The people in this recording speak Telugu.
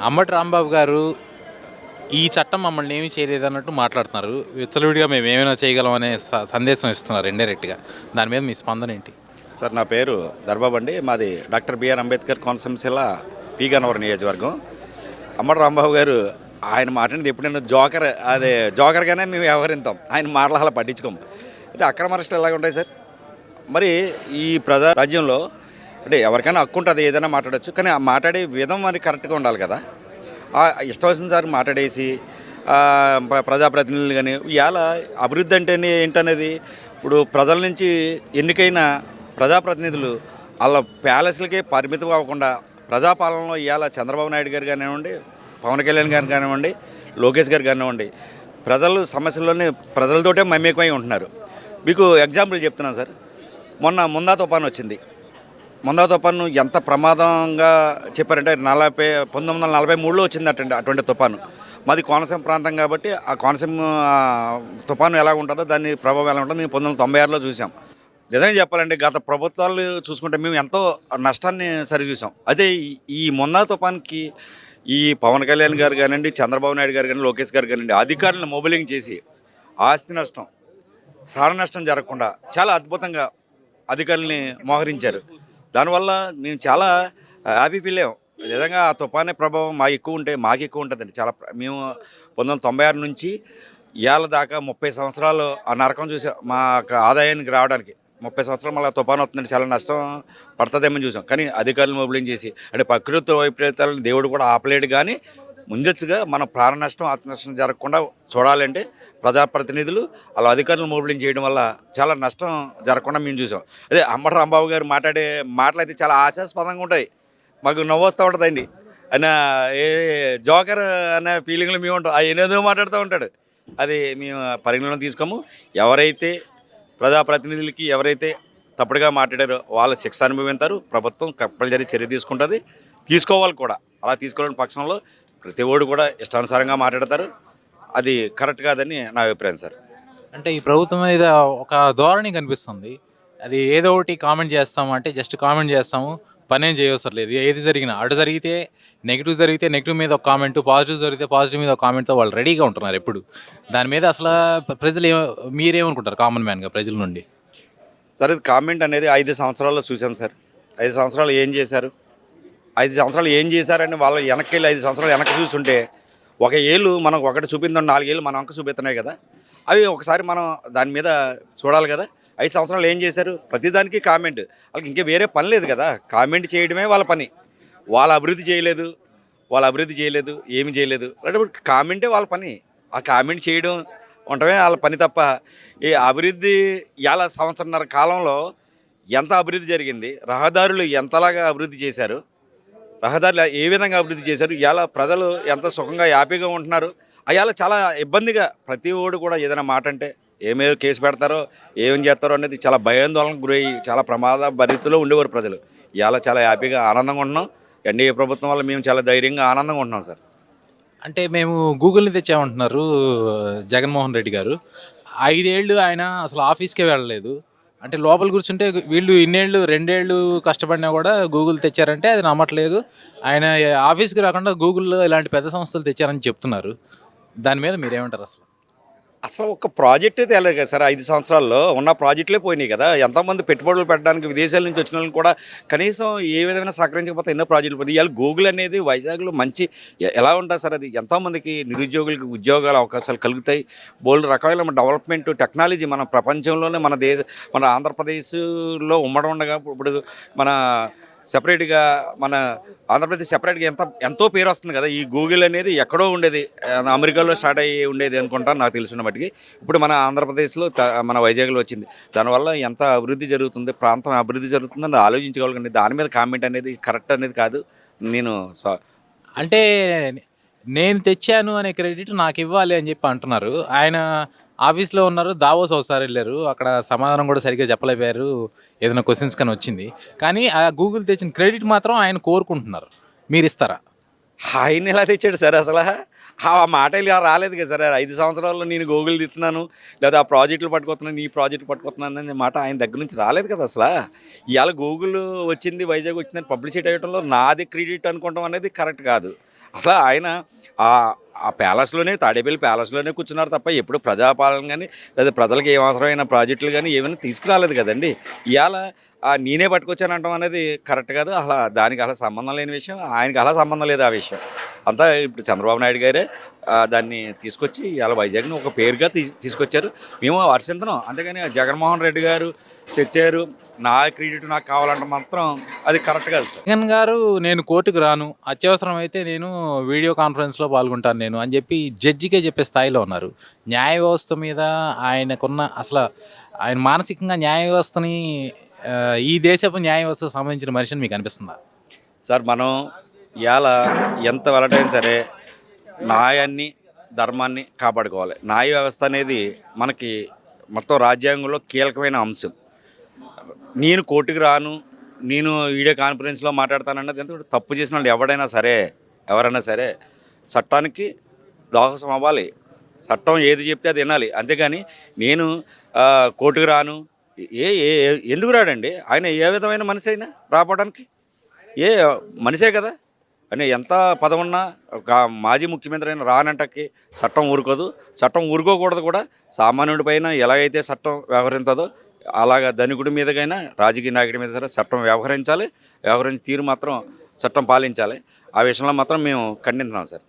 అమ్మటి రాంబాబు గారు ఈ చట్టం మమ్మల్ని ఏమీ చేయలేదు అన్నట్టు మాట్లాడుతున్నారు. విచ్చలవిడిగా మేము ఏమైనా చేయగలం అనే స- సందేశం ఇస్తున్నారు ఇండైరెక్ట్గా. దాని మీద మీ స్పందన ఏంటి? సార్ నా పేరు దర్బాబు అండి. మాది doctor B R Ambedkar Konaseema P Gannavaram నియోజకవర్గం. అమ్మటి రాంబాబు గారు ఆయన మాట్లాడింది ఎప్పుడైనా జోకర్ అదే జోకర్గానే మేము వ్యవహరిస్తాం ఆయన మాటలు అలా పట్టించుకోము. అయితే అక్రమ అరెస్టులు ఎలాగ ఉంటాయి సార్? మరి ఈ ప్రజా రాజ్యంలో అంటే ఎవరికైనా హక్కు ఉంటుంది ఏదైనా మాట్లాడచ్చు. కానీ ఆ మాట్లాడే విధం మరి కరెక్ట్గా ఉండాలి కదా. ఇష్టం వచ్చిన సార్ మాట్లాడేసి ప్ర- ప్రజాప్రతినిధులు కానీ ఇవాళ అభివృద్ధి అంటేనే ఏంటనేది? ఇప్పుడు ప్రజల నుంచి ఎన్నికైన ప్రజాప్రతినిధులు వాళ్ళ ప్యాలెస్లకే పరిమితం అవ్వకుండా ప్రజాపాలనలో ఇవాళ చంద్రబాబు నాయుడు గారు కానివ్వండి పవన్ కళ్యాణ్ గారు కానివ్వండి లోకేష్ గారు కానివ్వండి ప్రజలు సమస్యల్లోనే ప్రజలతోటే మమేకమై ఉంటున్నారు. మీకు ఎగ్జాంపుల్ చెప్తున్నాను సార్. మొన్న ముందా తుఫాన్ వచ్చింది. ముందా తుఫాను ఎంత ప్రమాదంగా చెప్పారంటే నలభై పంతొమ్మిది వందల నలభై మూడులో వచ్చింది అటువంటి అటువంటి తుఫాను మాది కోనసీమ ప్రాంతం కాబట్టి ఆ కోనసీమ తుఫాను ఎలా ఉంటుందో దాని ప్రభావం ఎలా ఉంటుందో మేము పంతొమ్మిది వందల తొంభై ఆరులో చూసాం నిజంగా చెప్పాలంటే గత ప్రభుత్వాలు చూసుకుంటే మేము ఎంతో నష్టాన్ని సరిచూసాం అదే ఈ- ఈ మొన్న తుఫాన్కి ఈ పవన్ కళ్యాణ్ గారు కానివ్వండి చంద్రబాబు నాయుడు గారు కానీ లోకేష్ గారు కానివ్వండి అధికారులను మొబైలింగ్ చేసి ఆస్తి నష్టం ప్రాణ నష్టం జరగకుండా చాలా అద్భుతంగా అధికారుల్ని మోహరించారు. దానివల్ల మేము చాలా హ్యాపీ ఫీల్ అయ్యాం. నిజంగా ఆ తుఫానే ప్రభావం మాకు ఎక్కువ ఉంటే మాకు ఎక్కువ ఉంటుందండి. చాలా మేము పంతొమ్మిది వందల తొంభై ఆరు నుంచి ఏళ్ళ దాకా ముప్పై సంవత్సరాలు ఆ నరకం చూసాం. మా యొక్క ఆదాయానికి రావడానికి ముప్పై సంవత్సరాలు మళ్ళీ తుఫాను వస్తుందంటే చాలా నష్టం పడుతుందేమని చూసాం. కానీ అధికారులు మొబిలింగ్ చేసి అంటే ప్రకృతి వైపరీతాలను దేవుడు కూడా ఆపలేడు కానీ ముందస్తుగా మన ప్రాణ నష్టం ఆత్మ నష్టం జరగకుండా చూడాలంటే ప్రజాప్రతినిధులు అలా అధికారులు మొబిలింగ్ చేయడం వల్ల చాలా నష్టం జరగకుండా మేము చూసాం. అదే అంబట రాంబాబు గారు మాట్లాడే మాటలు అయితే చాలా ఆశాస్పదంగా ఉంటాయి. మాకు నవ్వొస్తూ ఉంటుందండి. ఆయన ఏ జోకర్ అనే ఫీలింగ్లో మేము ఉంటాం. ఆయన ఏదో మాట్లాడుతూ ఉంటాడు. అది మేము పరిగణలో తీసుకోము. ఎవరైతే ప్రజాప్రతినిధులకి ఎవరైతే తప్పుడుగా మాట్లాడారో వాళ్ళ శిక్ష అనుభవిస్తారు ప్రభుత్వం కంపల్సరీ చర్య తీసుకుంటుంది. తీసుకోవాలి కూడా. అలా తీసుకోవాలని పక్షంలో ప్రతి ఓడు కూడా ఇష్టానుసారంగా మాట్లాడతారు. అది కరెక్ట్ కాదని నా అభిప్రాయం సార్. అంటే ఈ ప్రభుత్వం మీద ఒక ధోరణి కనిపిస్తుంది. అది ఏదో ఒకటి కామెంట్ చేస్తాము అంటే జస్ట్ కామెంట్ చేస్తాము. పనేం చేయవసరం లేదు ఏది జరిగినా అటు జరిగితే నెగిటివ్ జరిగితే నెగిటివ్ మీద ఒక కామెంట్ పాజిటివ్ జరిగితే పాజిటివ్ మీద ఒక కామెంట్తో వాళ్ళు రెడీగా ఉంటున్నారు ఎప్పుడు. దాని మీద అసలు ప్రజలు ఏ మీరేమనుకుంటారు కామన్ మ్యాన్గా ప్రజల నుండి? సార్ ఇది కామెంట్ అనేది ఐదు సంవత్సరాల్లో చూసాం సార్. ఐదు సంవత్సరాలు ఏం చేశారు? ఐదు సంవత్సరాలు ఏం చేశారని వాళ్ళు వెనక్కి వెళ్ళి ఐదు సంవత్సరాలు వెనక్కి చూస్తుంటే ఒక ఏళ్ళు మనకు ఒకటి చూపిందండి నాలుగేళ్ళు మనం అంక చూపిస్తున్నాయి కదా. అవి ఒకసారి మనం దాని మీద చూడాలి కదా. ఐదు సంవత్సరాలు ఏం చేశారు? ప్రతిదానికి కామెంట్ వాళ్ళకి ఇంకా వేరే పని లేదు కదా. కామెంట్ చేయడమే వాళ్ళ పని. వాళ్ళ అభివృద్ధి చేయలేదు. వాళ్ళ అభివృద్ధి చేయలేదు. ఏమి చేయలేదు. అంటే కామెంటే వాళ్ళ పని. ఆ కామెంట్ చేయడం ఉండటమే వాళ్ళ పని తప్ప ఈ అభివృద్ధి ఇవాళ సంవత్సరంన్నర కాలంలో ఎంత అభివృద్ధి జరిగింది? రహదారులు ఎంతలాగా అభివృద్ధి చేశారు? రహదారులు ఏ విధంగా అభివృద్ధి చేశారు? ఇవాళ ప్రజలు ఎంత సుఖంగా హ్యాపీగా ఉంటున్నారు? అయ్యాల చాలా ఇబ్బందిగా ప్రతి ఓడు కూడా ఏదైనా మాట అంటే ఏమేదో కేసు పెడతారో ఏమేం చేస్తారో అనేది చాలా భయాందోళనకు గురయ్యి చాలా ప్రమాద భరితులో ఉండేవారు ప్రజలు. ఇవాళ చాలా హ్యాపీగా ఆనందంగా ఉంటున్నాం. ఎన్డీఏ ప్రభుత్వం వల్ల మేము చాలా ధైర్యంగా ఆనందంగా ఉంటున్నాం సార్. అంటే మేము గూగుల్ని తెచ్చామంటున్నారు జగన్మోహన్ రెడ్డి గారు. ఐదేళ్ళు ఆయన అసలు ఆఫీస్కే వెళ్ళలేదు. అంటే లోపల కూర్చుంటే వీళ్ళు ఇన్నేళ్ళు రెండేళ్ళు కష్టపడినా కూడా గూగుల్ తెచ్చారంటే అది నమ్మట్లేదు. ఆయన ఆఫీస్కి రాకుండా గూగుల్లో ఇలాంటి పెద్ద సంస్థలు తెచ్చారని చెప్తున్నారు. దాని మీద మీరేమంటారు అసలు? అసలు ఒక ప్రాజెక్టే తేలేదు కదా సార్ ఐదు సంవత్సరాల్లో ఉన్న ప్రాజెక్టులే పోయినాయి కదా. ఎంతోమంది పెట్టుబడులు పెట్టడానికి విదేశాల నుంచి వచ్చిన వాళ్ళని కూడా కనీసం ఏ విధమైన సహకరించకపోతే ఎన్నో ప్రాజెక్టులు పోయినాయి. ఇవాళ గూగుల్ అనేది వైజాగ్లో మంచి ఎలా ఉంటుంది సార్ అది? ఎంతోమందికి నిరుద్యోగులకి ఉద్యోగాల అవకాశాలు కలుగుతాయి. బోల్డ్ రకాల డెవలప్మెంట్ టెక్నాలజీ మన ప్రపంచంలోనే మన దేశ మన ఆంధ్రప్రదేశ్లో ఉమ్మడం ఉండగా ఇప్పుడు మన సెపరేట్గా మన ఆంధ్రప్రదేశ్ సెపరేట్గా ఎంత ఎంతో పేరు వస్తుంది కదా ఈ గూగుల్ అనేది ఎక్కడో ఉండేది అమెరికాలో స్టార్ట్ అయ్యి ఉండేది అనుకుంటాను నాకు తెలిసిన మట్టుకి. ఇప్పుడు మన ఆంధ్రప్రదేశ్లో త- మన వైజాగ్లో వచ్చింది. దానివల్ల ఎంత అభివృద్ధి జరుగుతుంది ప్రాంతం అభివృద్ధి జరుగుతుందని ఆలోచించగలగండి దాని మీద కామెంట్ అనేది కరెక్ట్ అనేది కాదు. నేను అంటే నేను తెచ్చాను అనే క్రెడిట్ నాకు ఇవ్వాలి అని చెప్పి అంటున్నారు. ఆయన ఆఫీస్లో ఉన్నారు దావోస్ ఒకసారి వెళ్ళారు. అక్కడ సమాధానం కూడా సరిగ్గా చెప్పలేకపోయారు. ఏదైనా క్వశ్చన్స్ కానీ వచ్చింది. కానీ ఆ గూగుల్ తెచ్చిన క్రెడిట్ మాత్రం ఆయన కోరుకుంటున్నారు. మీరు ఇస్తారా? ఆయన ఎలా తెచ్చాడు సార్ అసలు? ఆ మాట ఇలా రాలేదు కదా సార్. ఐదు సంవత్సరాల్లో నేను గూగుల్ తిస్తున్నాను లేదా ఆ ప్రాజెక్టులు పట్టుకొస్తున్నాను ఈ ప్రాజెక్టు పట్టుకొస్తున్నాను అనే మాట ఆయన దగ్గర నుంచి రాలేదు కదా అసలు. ఇవాళ గూగుల్ వచ్చింది వైజాగ్ వచ్చిందని పబ్లిసిటీ అయ్యడంలో నాది క్రెడిట్ అనుకోవడం అనేది కరెక్ట్ కాదు. అసలు ఆయన ఆ ప్యాలెస్లోనే తాడేపల్లి ప్యాలెస్లోనే కూర్చున్నారు తప్ప ఎప్పుడు ప్రజాపాలన కానీ లేదా ప్రజలకు ఏం అవసరమైన ప్రాజెక్టులు కానీ ఏమైనా తీసుకురాలేదు కదండి. ఇవాళ నేనే నేనే పట్టుకొచ్చానంటాం అనేది కరెక్ట్ కాదు. అలా దానికి అలా సంబంధం లేని విషయం. ఆయనకి అలా సంబంధం లేదు ఆ విషయం. అంతా ఇప్పుడు చంద్రబాబు నాయుడు గారే దాన్ని తీసుకొచ్చి ఇవాళ వైజాగ్ని ఒక పేరుగా తీ- తీసుకొచ్చారు. మేము హర్షింతనం అంతేగాని జగన్మోహన్ రెడ్డి గారు తెచ్చారు. నా క్రెడిట్ నాకు కావాలంటే మాత్రం అది కరెక్ట్ కాదు సార్. జగన్ గారు నేను కోర్టుకు రాను. అత్యవసరం అయితే నేను వీడియో కాన్ఫరెన్స్లో పాల్గొంటాను నేను. అని చెప్పి జడ్జికే చెప్పే స్థాయిలో ఉన్నారు. న్యాయ వ్యవస్థ మీద ఆయనకున్న అసలు ఆయన మానసికంగా న్యాయ వ్యవస్థని ఈ దేశపు న్యాయ వ్యవస్థకు సంబంధించిన మనిషిని మీకు అనిపిస్తుందా? సార్ మనం ఇవాళ ఎంత వెళ్ళటైనా సరే న్యాయాన్ని ధర్మాన్ని కాపాడుకోవాలి. న్యాయ వ్యవస్థ అనేది మనకి మొత్తం రాజ్యాంగంలో కీలకమైన అంశం. నేను కోర్టుకు రాను నేను వీడియో కాన్ఫరెన్స్లో మాట్లాడతానన్నది ఎందుకంటే తప్పు చేసిన వాళ్ళు ఎవడైనా సరే ఎవరైనా సరే చట్టానికి దోహసం అవ్వాలి. చట్టం ఏది చెప్తే అది వినాలి. అంతేగాని నేను కోర్టుకు రాను. ఏ ఏ ఎందుకు రాడండి? ఆయన ఏ విధమైన మనిషి అయినా రావడానికి ఏ మనిషే కదా. అని ఎంత పదవున్నా ఒక మాజీ ముఖ్యమంత్రి అయినా రానంటకి చట్టం ఊరుకోదు. చట్టం ఊరుకోకూడదు కూడా. సామాన్యుడి పైన ఎలాగైతే చట్టం వ్యవహరించదో అలాగా ధనికుడి మీదకైనా రాజకీయ నాయకుడి మీద సరే చట్టం వ్యవహరించాలి. వ్యవహరించి తీరు మాత్రం చట్టం పాలించాలి. ఆ విషయంలో మాత్రం మేము ఖండిస్తున్నాం సార్.